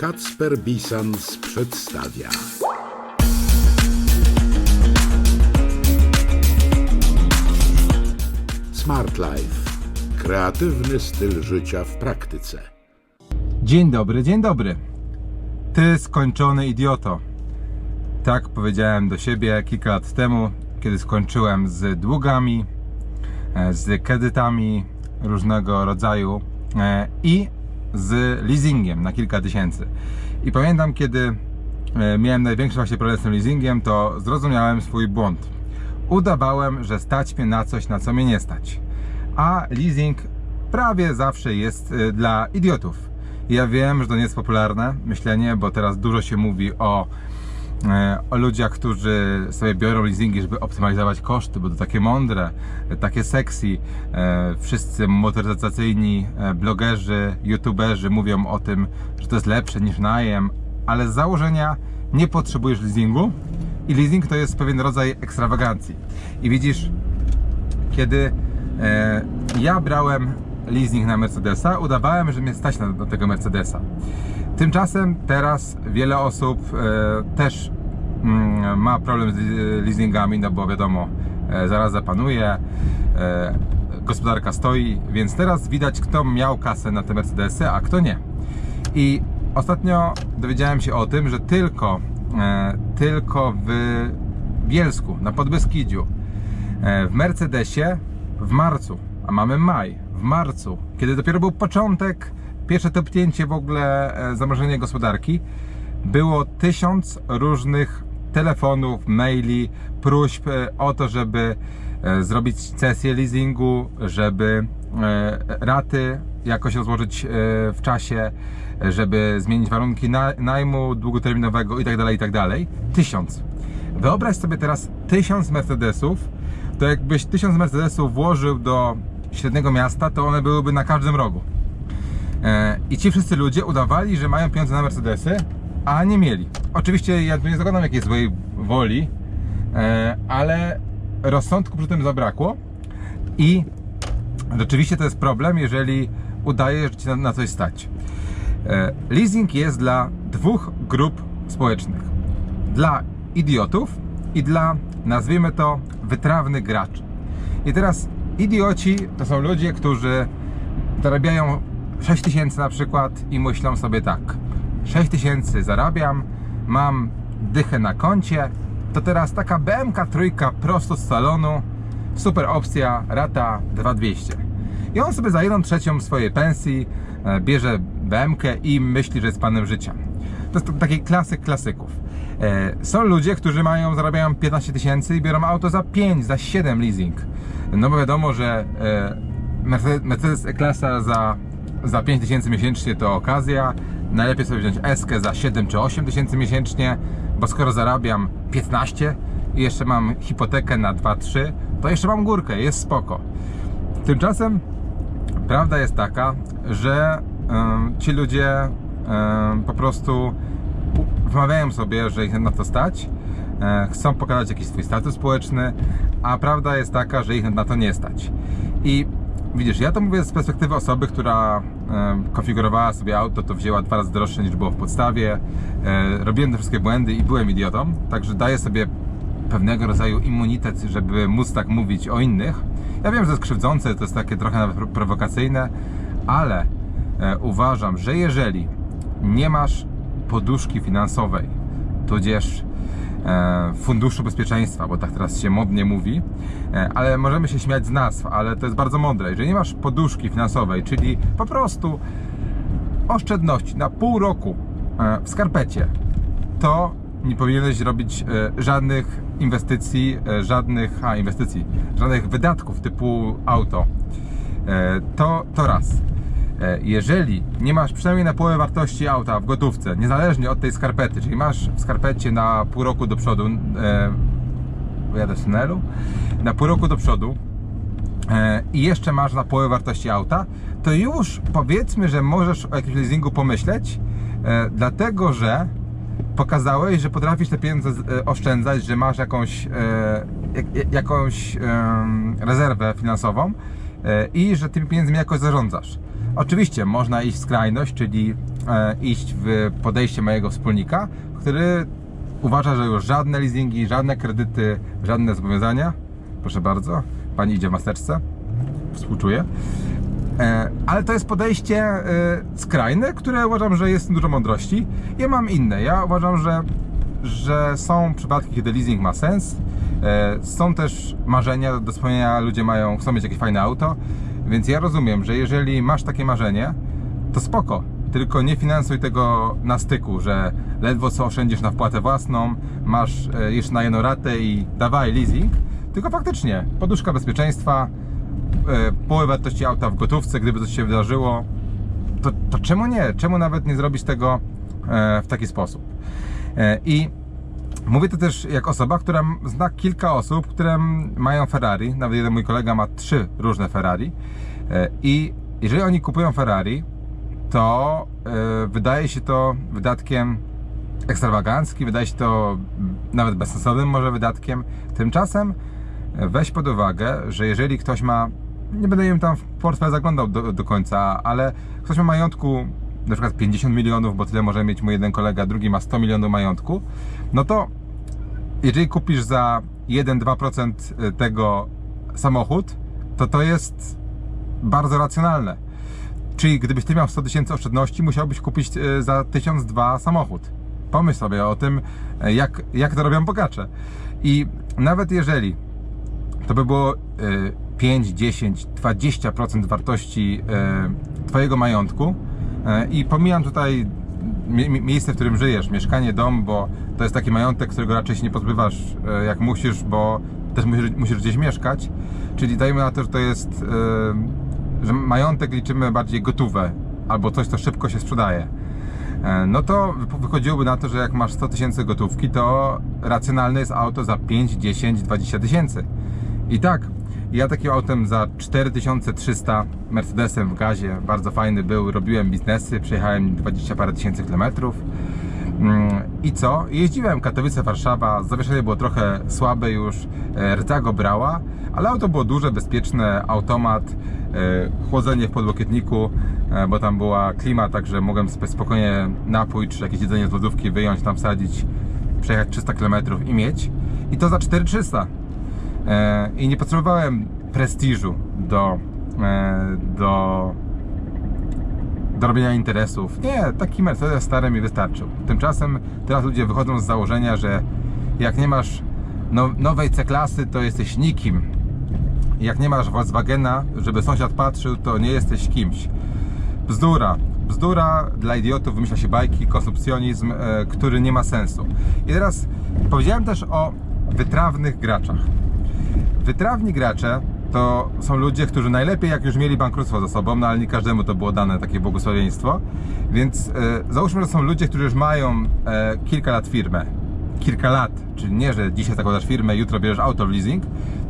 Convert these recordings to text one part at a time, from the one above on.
Kacper Bisans przedstawia. Smart Life. Kreatywny styl życia w praktyce. Dzień dobry, dzień dobry. Ty skończony idioto. Tak powiedziałem do siebie kilka lat temu, kiedy skończyłem z długami, e, z kredytami różnego rodzaju e, i z leasingiem na kilka tysięcy. I pamiętam, kiedy e, miałem największy właśnie problem z tym leasingiem, to zrozumiałem swój błąd. Udawałem, że stać mnie na coś, na co mnie nie stać. A leasing prawie zawsze jest y, dla idiotów. Ja wiem, że to nie jest popularne myślenie, bo teraz dużo się mówi o, e, o ludziach, którzy sobie biorą leasingi, żeby optymalizować koszty, bo to takie mądre, e, takie sexy. E, Wszyscy motoryzacyjni e, blogerzy, youtuberzy mówią o tym, że to jest lepsze niż najem, ale z założenia nie potrzebujesz leasingu i leasing to jest pewien rodzaj ekstrawagancji. I widzisz, kiedy e, ja brałem leasing na Mercedesa, udawałem, że mnie stać na, tego Mercedesa. Tymczasem teraz wiele osób e, też ma problem z e, leasingami, no bo wiadomo, e, zaraz zapanuje, e, gospodarka stoi, więc teraz widać, kto miał kasę na te Mercedesy, a kto nie. I ostatnio dowiedziałem się o tym, że tylko, tylko w Bielsku, na Podbeskidziu, w Mercedesie w marcu, a mamy maj, w marcu, kiedy dopiero był początek, pierwsze topnięcie w ogóle e, zamrożenia gospodarki, było tysiąc różnych telefonów, maili, próśb e, o to, żeby e, zrobić sesję leasingu, żeby e, raty jakoś rozłożyć w czasie, żeby zmienić warunki na- najmu długoterminowego itd., itd. Tysiąc. Wyobraź sobie teraz tysiąc Mercedesów, to jakbyś tysiąc Mercedesów włożył do średniego miasta, to one byłyby na każdym rogu. I ci wszyscy ludzie udawali, że mają pieniądze na Mercedesy, a nie mieli. Oczywiście ja tu nie zakładam jakiejś złej woli, e, ale rozsądku przy tym zabrakło i rzeczywiście to jest problem, jeżeli udaje, że na coś stać. E, Leasing jest dla dwóch grup społecznych. Dla idiotów i dla, nazwijmy to, wytrawnych graczy. I teraz idioci to są ludzie, którzy zarabiają 6 tysięcy na przykład i myślą sobie tak 6 tysięcy zarabiam, mam dychę na koncie, to teraz taka BMK trójka prosto z salonu, super opcja, rata 2200. I on sobie za jedną trzecią swojej pensji e, bierze BMK i myśli, że jest panem życia. To jest taki klasyk klasyków. E, Są ludzie, którzy mają, zarabiają 15 tysięcy i biorą auto za 5, za 7 leasing. No bo wiadomo, że e, Mercedes, E-klasa za, za 5 tysięcy miesięcznie to okazja. Najlepiej sobie wziąć Eskę za 7 czy 8 tysięcy miesięcznie, bo skoro zarabiam 15 i jeszcze mam hipotekę na 2-3, to jeszcze mam górkę, jest spoko. Tymczasem prawda jest taka, że em, ci ludzie em, po prostu wmawiają sobie, że ich na to stać, e, chcą pokazać jakiś swój status społeczny, a prawda jest taka, że ich na to nie stać. I widzisz, ja to mówię z perspektywy osoby, która konfigurowała sobie auto, to wzięła dwa razy droższe niż było w podstawie, e, robiłem te wszystkie błędy i byłem idiotą, także daję sobie pewnego rodzaju immunitet, żeby móc tak mówić o innych. Ja wiem, że to jest krzywdzące, to jest takie trochę nawet pro- prowokacyjne, ale e, uważam, że jeżeli nie masz poduszki finansowej, tudzież funduszu bezpieczeństwa, bo tak teraz się modnie mówi, e, ale możemy się śmiać z nazw, ale to jest bardzo mądre. Jeżeli nie masz poduszki finansowej, czyli po prostu oszczędności na pół roku e, w skarpecie, to nie powinieneś robić e, żadnych inwestycji, e, żadnych a, inwestycji, żadnych wydatków typu auto. E, To, to raz. E, Jeżeli nie masz przynajmniej na połowę wartości auta w gotówce, niezależnie od tej skarpety, czyli masz w skarpecie na pół roku do przodu, e, jadę z tunelu, na pół roku do przodu, e, i jeszcze masz na połowę wartości auta, to już powiedzmy, że możesz o jakimś leasingu pomyśleć, dlatego że pokazałeś, że potrafisz te pieniądze oszczędzać, że masz jakąś, jak, jak- jakąś rezerwę finansową i że tymi pieniędzmi jakoś zarządzasz. Oczywiście można iść w skrajność, czyli e, iść w podejście mojego wspólnika, który uważa, że już żadne leasingi, żadne kredyty, żadne zobowiązania. Proszę bardzo, pani idzie w maseczce. Współczuję. E, Ale to jest podejście e, skrajne, które uważam, że jest dużo mądrości. Ja mam inne. Ja uważam, że, że są przypadki, kiedy leasing ma sens. Są też marzenia do spełnienia, ludzie mają, chcą mieć jakieś fajne auto. Więc ja rozumiem, że jeżeli masz takie marzenie, to spoko. Tylko nie finansuj tego na styku, że ledwo co oszczędzisz na wpłatę własną, masz e, jeszcze na jedną ratę i dawaj leasing. Tylko faktycznie, poduszka bezpieczeństwa, e, połowę wartości auta w gotówce, gdyby coś się wydarzyło, to, to czemu nie? Czemu nawet nie zrobić tego e, w taki sposób? I mówię to też jak osoba, która zna kilka osób, które mają Ferrari. Nawet jeden mój kolega ma trzy różne Ferrari. E, I jeżeli oni kupują Ferrari, to e, wydaje się to wydatkiem ekstrawaganckim, wydaje się to nawet bezsensownym może wydatkiem. Tymczasem e, weź pod uwagę, że jeżeli ktoś ma, nie będę im tam w portfel zaglądał do, do końca, ale ktoś ma majątku na przykład 50 milionów, bo tyle może mieć mój jeden kolega, drugi ma 100 milionów majątku, no to jeżeli kupisz za 1-2% tego samochód, to to jest bardzo racjonalne. Czyli gdybyś ty miał 100 tysięcy oszczędności, musiałbyś kupić e, za 1002 samochód. Pomyśl sobie o tym, e, jak, jak to robią bogacze. I nawet jeżeli to by było e, 5, 10, 20% wartości Twojego majątku i pomijam tutaj mie- mie- miejsce, w którym żyjesz, mieszkanie, dom, bo to jest taki majątek, którego raczej się nie pozbywasz e, jak musisz, bo też musisz, musisz gdzieś mieszkać. Czyli dajmy na to, że to jest, e, że majątek liczymy bardziej gotówę albo coś, co szybko się sprzedaje. E, No to wy- wychodziłoby na to, że jak masz 100 tysięcy gotówki, to racjonalne jest auto za 5, 10, 20 tysięcy. I tak, ja takim autem za 4300 Mercedesem w gazie, bardzo fajny był, robiłem biznesy, przejechałem 20 parę tysięcy kilometrów. Mm, I co? Jeździłem Katowice, Warszawa, zawieszenie było trochę słabe już, e, rta go brała, ale auto było duże, bezpieczne, automat, e, chłodzenie w podłokietniku, e, bo tam była klima, także mogłem spokojnie napój czy jakieś jedzenie z lodówki wyjąć, tam wsadzić, przejechać 300 km i mieć. I to za 4300. E, I nie potrzebowałem prestiżu do, e, do do robienia interesów. Nie, taki Mercedes stary mi wystarczył. Tymczasem teraz ludzie wychodzą z założenia, że jak nie masz no, nowej C-klasy, to jesteś nikim. Jak nie masz Volkswagena, żeby sąsiad patrzył, to nie jesteś kimś. Bzdura. Bzdura dla idiotów wymyśla się bajki, konsumpcjonizm, e, który nie ma sensu. I teraz powiedziałem też o wytrawnych graczach. Wytrawni gracze to są ludzie, którzy najlepiej jak już mieli bankructwo za sobą, no ale nie każdemu to było dane takie błogosławieństwo. Więc e, załóżmy, że są ludzie, którzy już mają e, kilka lat firmę. Kilka lat, czyli nie, że dzisiaj zakładasz firmę, jutro bierzesz auto w leasing,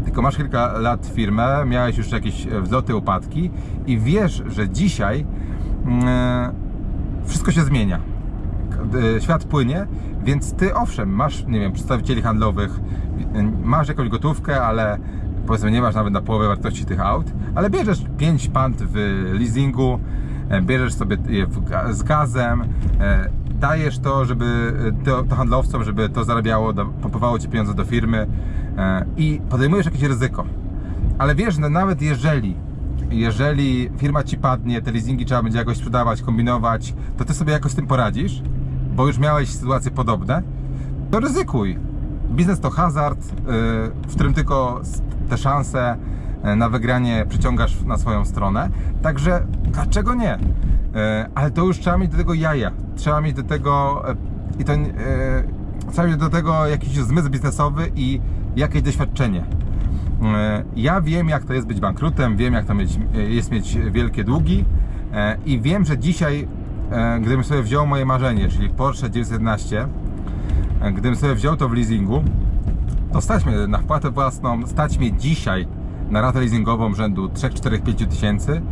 tylko masz kilka lat firmę, miałeś już jakieś e, wzloty, upadki i wiesz, że dzisiaj mm, wszystko się zmienia świat płynie, więc ty owszem, masz, nie wiem, przedstawicieli handlowych, e, masz jakąś gotówkę, ale powiedzmy nie masz nawet na połowę wartości tych aut, ale bierzesz 5 pant w leasingu, e, bierzesz sobie je z gazem, e, dajesz to, żeby to, to handlowcom, żeby to zarabiało, do- pompowało ci pieniądze do firmy e, i podejmujesz jakieś ryzyko. Ale wiesz, że nawet jeżeli jeżeli firma ci padnie, te leasingi trzeba będzie jakoś sprzedawać, kombinować, to ty sobie jakoś z tym poradzisz, bo już miałeś sytuacje podobne, to ryzykuj. Biznes to hazard, yy, w którym tylko te szanse yy, na wygranie przyciągasz na swoją stronę. Także dlaczego nie? Yy, Ale to już trzeba mieć do tego jaja. Trzeba mieć do tego i to, trzeba mieć do tego jakiś zmysł biznesowy i jakieś doświadczenie. Ja wiem, jak to jest być bankrutem, wiem, jak to mieć, jest mieć wielkie długi i wiem, że dzisiaj, gdybym sobie wziął moje marzenie, czyli Porsche 911, e, gdybym sobie wziął to w leasingu, to stać mnie na wpłatę własną, stać mnie dzisiaj na ratę leasingową rzędu 3, 4, 5 tysięcy,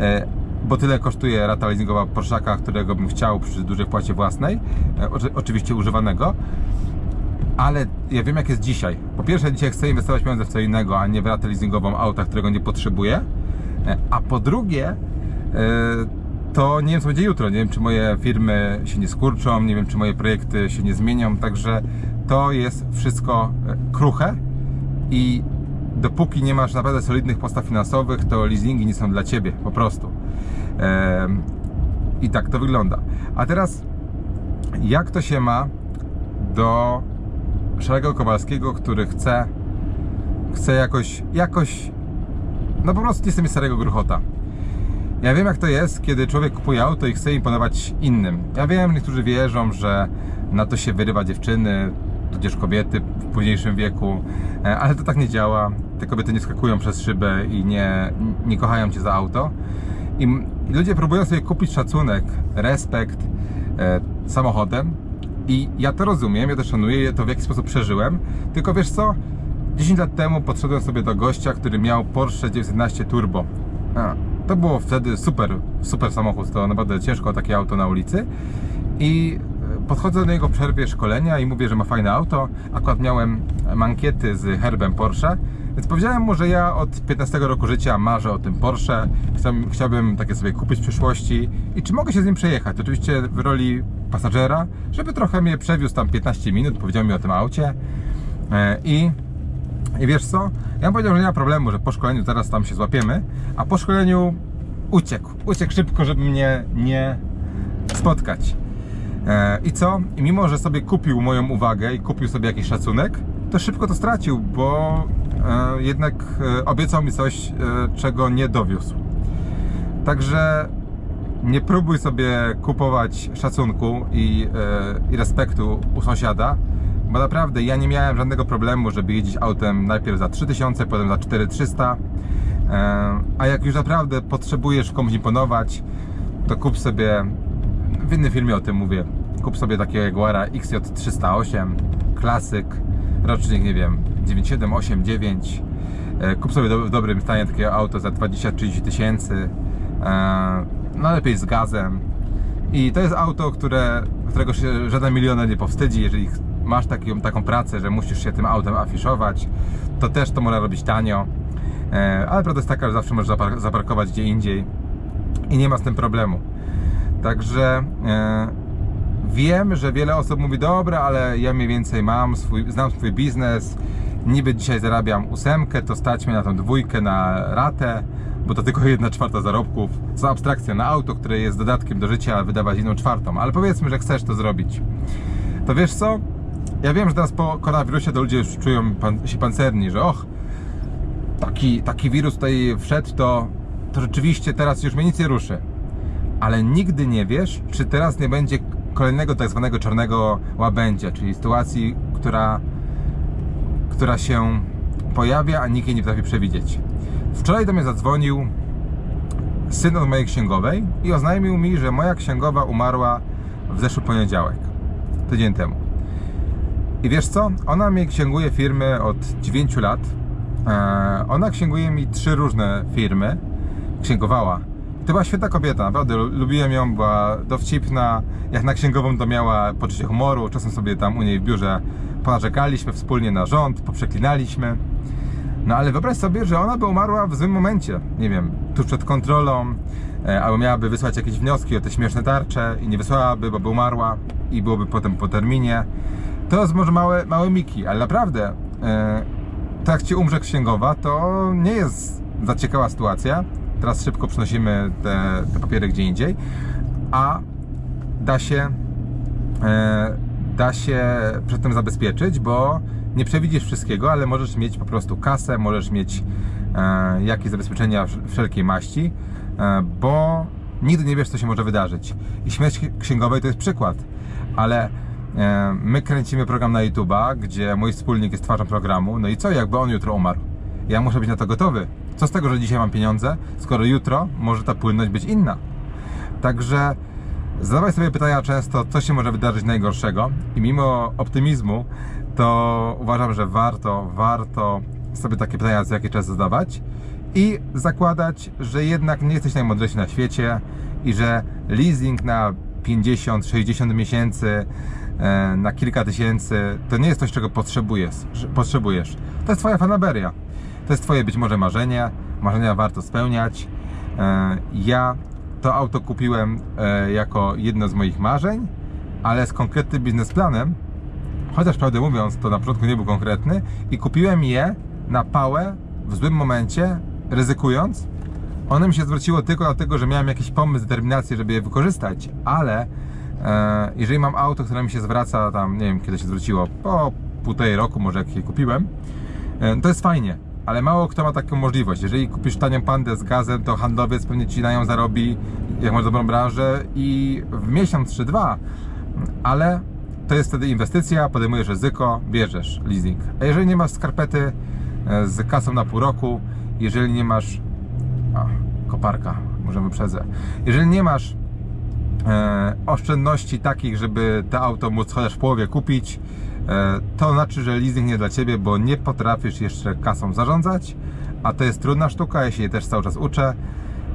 e, bo tyle kosztuje rata leasingowa Porszaka, którego bym chciał przy dużej wpłacie własnej, e, oczy- oczywiście używanego, ale ja wiem jak jest dzisiaj. Po pierwsze dzisiaj chcę inwestować pieniądze w co innego, a nie w ratę leasingową auta, którego nie potrzebuję. E, A po drugie, e, to nie wiem co będzie jutro, nie wiem czy moje firmy się nie skurczą, nie wiem czy moje projekty się nie zmienią, także to jest wszystko e, kruche i dopóki nie masz naprawdę solidnych postaw finansowych, to leasingi nie są dla Ciebie, po prostu. I tak to wygląda. A teraz, jak to się ma do Szarego Kowalskiego, który chce, chce jakoś, jakoś, no po prostu nie mieć starego gruchota. Ja wiem jak to jest, kiedy człowiek kupuje auto i chce imponować innym. Ja wiem, niektórzy wierzą, że na to się wyrywa dziewczyny, tudzież kobiety w późniejszym wieku, e, ale to tak nie działa. Te kobiety nie skakują przez szybę i nie, nie kochają cię za auto. I ludzie próbują sobie kupić szacunek, respekt e, samochodem i ja to rozumiem, ja to szanuję, ja to w jakiś sposób przeżyłem, tylko wiesz co? 10 lat temu podszedłem sobie do gościa, który miał Porsche 911 Turbo. A, to było wtedy super, super samochód, to naprawdę ciężko takie auto na ulicy. I e, podchodzę do niego w przerwie szkolenia i mówię, że ma fajne auto. Akurat miałem mankiety z herbem Porsche, więc powiedziałem mu, że ja od 15 roku życia marzę o tym Porsche. Chciałbym, chciałbym takie sobie kupić w przyszłości i czy mogę się z nim przejechać? Oczywiście w roli pasażera, żeby trochę mnie przewiózł tam 15 minut, powiedział mi o tym aucie. E, I i wiesz co? Ja bym powiedział, że nie ma problemu, że po szkoleniu teraz tam się złapiemy, a po szkoleniu uciekł. Uciekł szybko, żeby mnie nie spotkać. E, I co? I mimo, że sobie kupił moją uwagę i kupił sobie jakiś szacunek, to szybko to stracił, bo e, jednak e, obiecał mi coś, czego nie dowiózł. Także nie próbuj sobie kupować szacunku i, i respektu u sąsiada, bo naprawdę ja nie miałem żadnego problemu, żeby jeździć autem najpierw za 3000, potem za 4300. E, a jak już naprawdę potrzebujesz komuś imponować, to kup sobie, w innym filmie o tym mówię, kup sobie takiego Jaguara XJ308, klasyk, rocznik, nie wiem, 97, 8, 9. E, Kup sobie w dobrym stanie takie auto za 20-30 tysięcy. E, No lepiej z gazem. I to jest auto, które, którego się żaden milioner nie powstydzi, jeżeli masz taką, taką pracę, że musisz się tym autem afiszować, to też to można robić tanio. E, Ale prawda jest taka, że zawsze możesz zapar- zaparkować gdzie indziej i nie ma z tym problemu. Także e, wiem, że wiele osób mówi, dobra, ale ja mniej więcej mam swój, znam swój biznes, niby dzisiaj zarabiam ósemkę, to stać mnie na tą dwójkę na ratę, bo to tylko jedna czwarta zarobków. Za abstrakcję na auto, które jest dodatkiem do życia, wydawać jedną czwartą. Ale powiedzmy, że chcesz to zrobić. To wiesz co? Ja wiem, że teraz po koronawirusie to ludzie już czują pan, się pancerni, że och, taki, taki wirus tutaj wszedł, to, to rzeczywiście teraz już mnie nic nie ruszy. Ale nigdy nie wiesz, czy teraz nie będzie kolejnego tak zwanego czarnego łabędzia, czyli sytuacji, która, która się pojawia, a nikt jej nie potrafi przewidzieć. Wczoraj do mnie zadzwonił syn od mojej księgowej i oznajmił mi, że moja księgowa umarła w zeszły poniedziałek, tydzień temu. I wiesz co? Ona mi księguje firmy od 9 lat. E, Ona księguje mi trzy różne firmy. Księgowała. To była świetna kobieta, naprawdę lu- lubiłem ją, była dowcipna. Jak na księgową to miała poczucie humoru. Czasem sobie tam u niej w biurze ponarzekaliśmy wspólnie na rząd, poprzeklinaliśmy. No ale wyobraź sobie, że ona by umarła w złym momencie. Nie wiem, tuż przed kontrolą, e, albo miałaby wysłać jakieś wnioski o te śmieszne tarcze i nie wysłałaby, bo by umarła i byłoby potem po terminie. To jest może małe, małe miki, ale naprawdę, e, to jak ci umrze księgowa, to nie jest za ciekawa sytuacja. Teraz szybko przenosimy te, te papiery gdzie indziej, a da się e, da się przed tym zabezpieczyć, bo nie przewidzisz wszystkiego, ale możesz mieć po prostu kasę, możesz mieć e, jakieś zabezpieczenia wsz- wszelkiej maści, bo nigdy nie wiesz, co się może wydarzyć. I śmierć księgowej to jest przykład, ale my kręcimy program na YouTube'a, gdzie mój wspólnik jest twarzą programu, no i co, jakby on jutro umarł? Ja muszę być na to gotowy. Co z tego, że dzisiaj mam pieniądze, skoro jutro może ta płynność być inna? Także zadawaj sobie pytania często, co się może wydarzyć najgorszego i mimo optymizmu, to uważam, że warto, warto sobie takie pytania co jakiś czas zadawać i zakładać, że jednak nie jesteś najmądrzejszy na świecie i że leasing na 50-60 miesięcy, e, na kilka tysięcy, to nie jest coś, czego potrzebujesz. potrzebujesz. To jest Twoja fanaberia. To jest Twoje być może marzenie. Marzenia warto spełniać. E, Ja to auto kupiłem e, jako jedno z moich marzeń, ale z konkretnym biznesplanem, chociaż prawdę mówiąc, to na początku nie był konkretny i kupiłem je na pałę w złym momencie, ryzykując. One mi się zwróciło tylko dlatego, że miałem jakiś pomysł, determinację, żeby je wykorzystać, ale e, jeżeli mam auto, które mi się zwraca tam, nie wiem kiedy się zwróciło, po półtorej roku może jak je kupiłem, e, to jest fajnie, ale mało kto ma taką możliwość. Jeżeli kupisz tanią pandę z gazem, to handlowiec pewnie ci na nią zarobi, jak masz dobrą branżę i w miesiąc czy dwa, ale to jest wtedy inwestycja, podejmujesz ryzyko, bierzesz leasing. A jeżeli nie masz skarpety e, z kasą na pół roku, jeżeli nie masz a, koparka, może wyprzedzę. Jeżeli nie masz e, oszczędności takich, żeby to auto móc chociaż w połowie kupić, e, to znaczy, że leasing nie dla Ciebie, bo nie potrafisz jeszcze kasą zarządzać, a to jest trudna sztuka, ja się jej też cały czas uczę.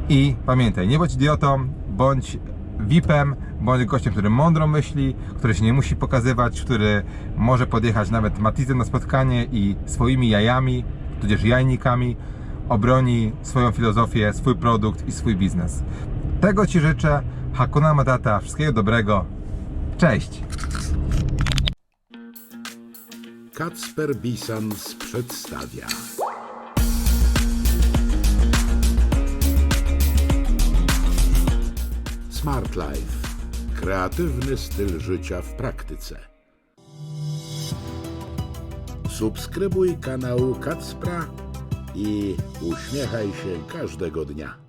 I pamiętaj, nie bądź idiotą, bądź VIP-em, bądź gościem, który mądro myśli, który się nie musi pokazywać, który może podjechać nawet Matizem na spotkanie i swoimi jajami, tudzież jajnikami obroni swoją filozofię, swój produkt i swój biznes. Tego Ci życzę. Hakuna Matata. Wszystkiego dobrego. Cześć! Kacper Bisans przedstawia. Smart Life. Kreatywny styl życia w praktyce. Subskrybuj kanał Kacpra i uśmiechaj się każdego dnia.